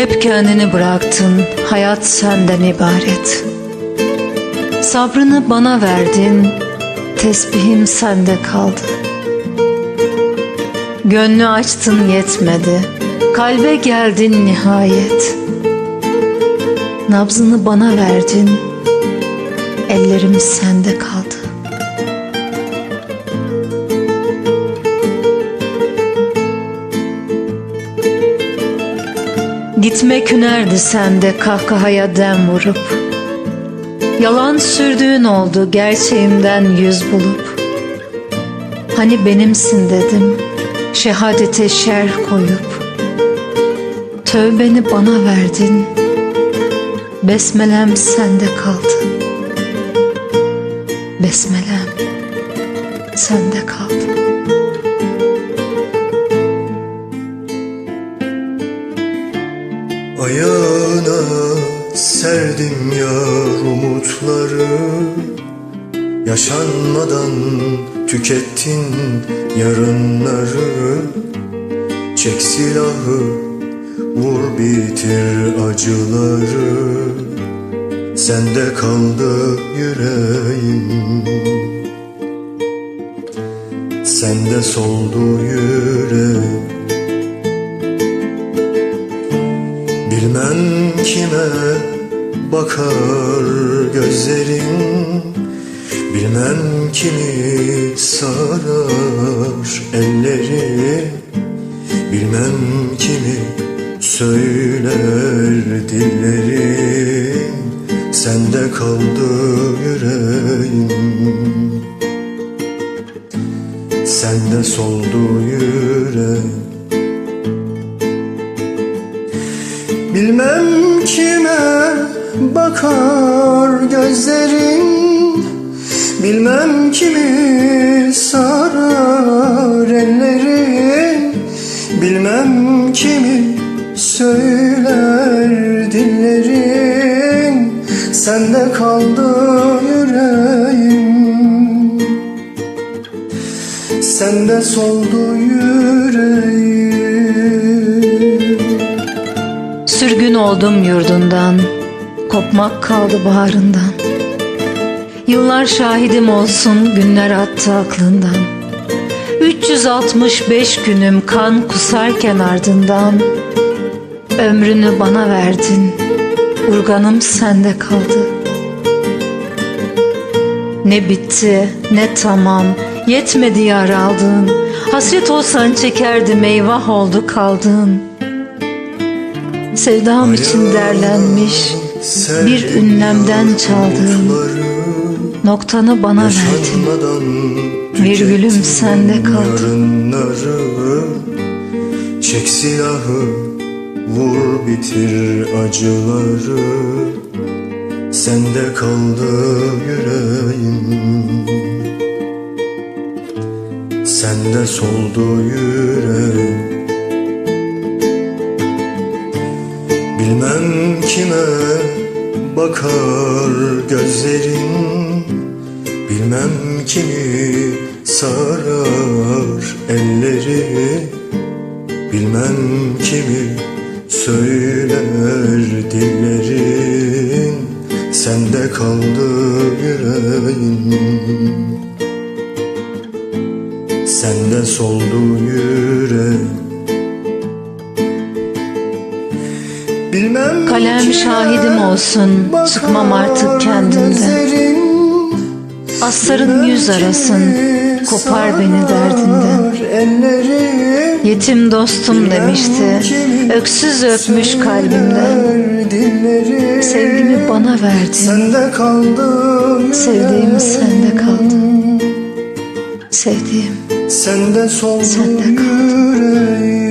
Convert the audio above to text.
Hep kendini bıraktın, hayat senden ibaret. Sabrını bana verdin, tesbihim sende kaldı. Gönlü açtın yetmedi, kalbe geldin nihayet. Nabzını bana verdin, ellerim sende kaldı. Gitmek hünerdi sende kahkahaya dem vurup. Yalan sürdüğün oldu gerçeğimden yüz bulup. Hani benimsin dedim şehadete şerh koyup. Tövbeni bana verdin Besmelem sende kaldı. Besmelem sende kaldı Ayağına serdim yar umutları. Yaşanmadan tükettin yarınları. Çek silahı vur bitir acıları. Sende kaldı yüreğim. Sende soldu yüreğim Bilmem kime bakar gözlerin. Bilmem kimi sarar elleri. Bilmem kimi söyler dilleri. Sende kaldı yüreğim. Sende soldu yüreğim gözlerin Bilmem kimi sarar ellerin Bilmem kimi söyler dillerin Sende kaldı yüreğim. Sende soldu yüreğim. Sürgün oldum yurdundan, kopmak kaldı baharından. Yıllar şahidim olsun günler attı aklından. 365 günüm kan kusarken ardından Ömrünü bana verdin, urganım sende kaldı. Ne bitti ne tamam, yetmedi yar aldığın. Hasret olsan çekerdim eyvah oldu kaldığın. Sevdam için derlenmiş bir ünlemden çaldığım noktanı bana verdin. Virgülüm sende kaldı. Çek silahı vur bitir acıları Sende kaldı yüreğim Sende soldu yüreğim Bilmem kime bakar gözlerin Bilmem kimi sarar elleri. Bilmem kimi söyler dillerin Sende kaldı yüreğim. Sende soldu yüreğim Şahidim olsun, çıkmam artık kendimden. Asların yüz arasın, kopar beni derdinden. Yetim dostum demişti, öksüz öpmüş kalbimden. Sevgimi bana verdin, sevdiğim sende kaldı. Sevdiğim Sende kaldı.